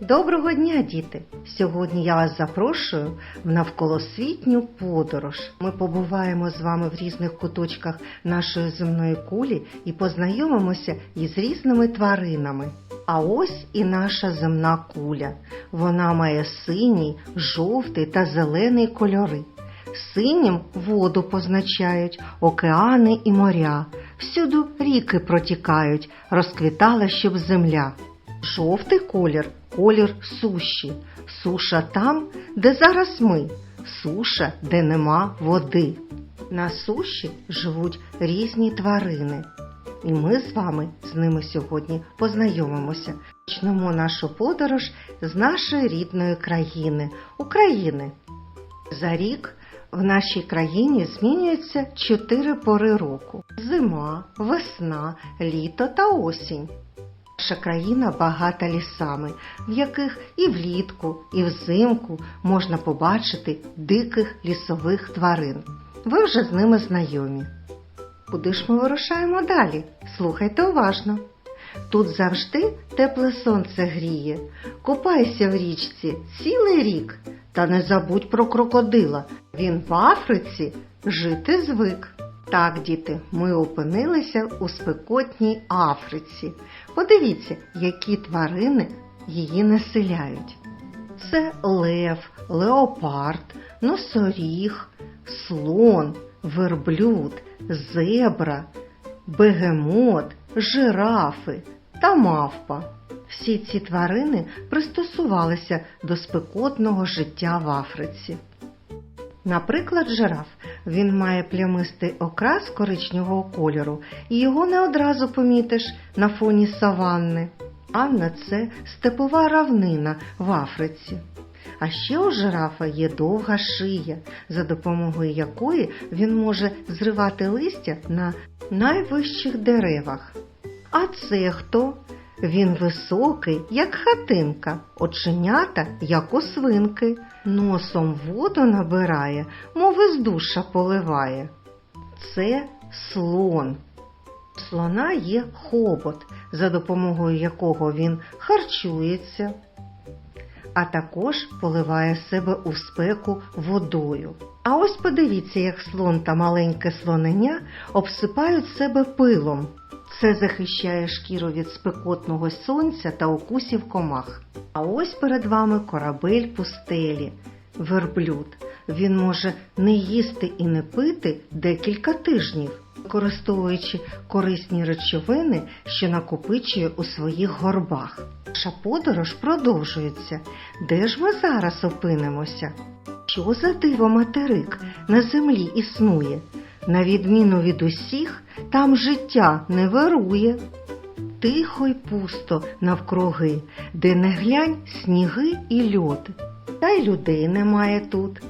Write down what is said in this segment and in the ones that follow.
Доброго дня, діти! Сьогодні я вас запрошую в навколосвітню подорож. Ми побуваємо з вами в різних куточках нашої земної кулі і познайомимося із різними тваринами. А ось і наша земна куля. Вона має синій, жовтий та зелений кольори. Синім воду позначають, океани і моря. Всюди ріки протікають, розквітала щоб земля. Жовтий колір колір суші. Суша там, де зараз ми, суша, де нема води. На суші живуть різні тварини. І ми з вами з ними сьогодні познайомимося. Почнемо нашу подорож з нашої рідної країни України. За рік в нашій країні змінюються чотири пори року: зима, весна, літо та осінь. Наша країна багата лісами, в яких і влітку, і взимку можна побачити диких лісових тварин. Ви вже з ними знайомі. Куди ж ми вирушаємо далі? Слухайте уважно. Тут завжди тепле сонце гріє. Купайся в річці цілий рік. Та не забудь про крокодила. Він в Африці жити звик. Так, діти, ми опинилися у спекотній Африці. Подивіться, які тварини її населяють. Це лев, леопард, носоріг, слон, верблюд, зебра, бегемот, жирафи та мавпа. Всі ці тварини пристосувалися до спекотного життя в Африці. Наприклад, жираф. Він має плямистий окрас коричневого кольору, і його не одразу помітиш на фоні саванни. Анна це степова равнина в Африці. А ще у жирафа є довга шия, за допомогою якої він може зривати листя на найвищих деревах. А це хто? Він високий, як хатинка, оченята, як у свинки, носом воду набирає, мов з душа поливає. Це слон. Слона є хобот, за допомогою якого він харчується, а також поливає себе у спеку водою. А ось подивіться, як слон та маленьке слонення обсипають себе пилом. Це захищає шкіру від спекотного сонця та укусів комах. А ось перед вами корабель пустелі, верблюд. Він може не їсти і не пити декілька тижнів, використовуючи корисні речовини, що накопичує у своїх горбах. Наша подорож продовжується. Де ж ми зараз опинимося? Що за диво материк на землі існує? На відміну від усіх, там життя не вирує. Тихо й пусто навкруги, де не глянь сніги і льод. Та й людей немає тут.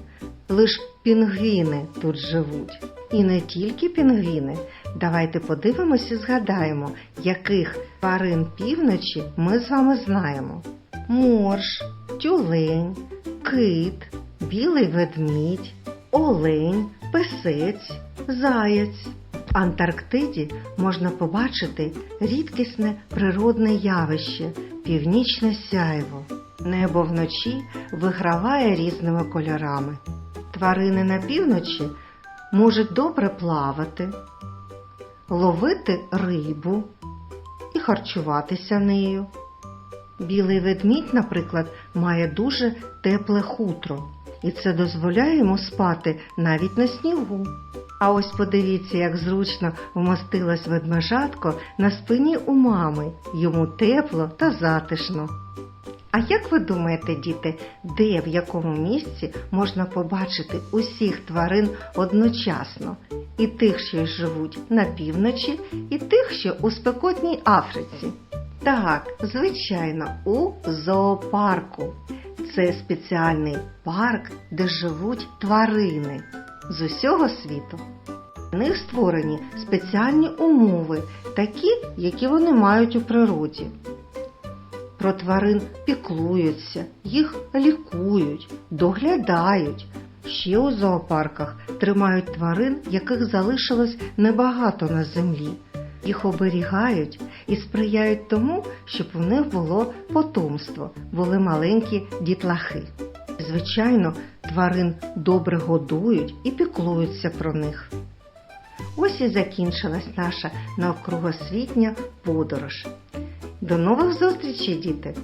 Лиш пінгвіни тут живуть. І не тільки пінгвіни. Давайте подивимося і згадаємо, яких тварин півночі ми з вами знаємо: морж, тюлень, кит, білий ведмідь, олень, песець, заяць. В Антарктиді можна побачити рідкісне природне явище північне сяйво. Небо вночі виграває різними кольорами. Тварини на півночі можуть добре плавати, ловити рибу і харчуватися нею. Білий ведмідь, наприклад, має дуже тепле хутро, і це дозволяє йому спати навіть на снігу. А ось подивіться, як зручно вмостилась ведмежатко на спині у мами, йому тепло та затишно. А як ви думаєте, діти, де в якому місці можна побачити усіх тварин одночасно? І тих, що живуть на півночі, і тих, що у спекотній Африці? Так, звичайно, у зоопарку. Це спеціальний парк, де живуть тварини з усього світу. В них створені спеціальні умови, такі, які вони мають у природі. Про тварин піклуються, їх лікують, доглядають. Ще у зоопарках тримають тварин, яких залишилось небагато на землі. Їх оберігають і сприяють тому, щоб у них було потомство, були маленькі дітлахи. Звичайно, тварин добре годують і піклуються про них. Ось і закінчилась наша навкругосвітня подорож. До нових зустрічей, діти!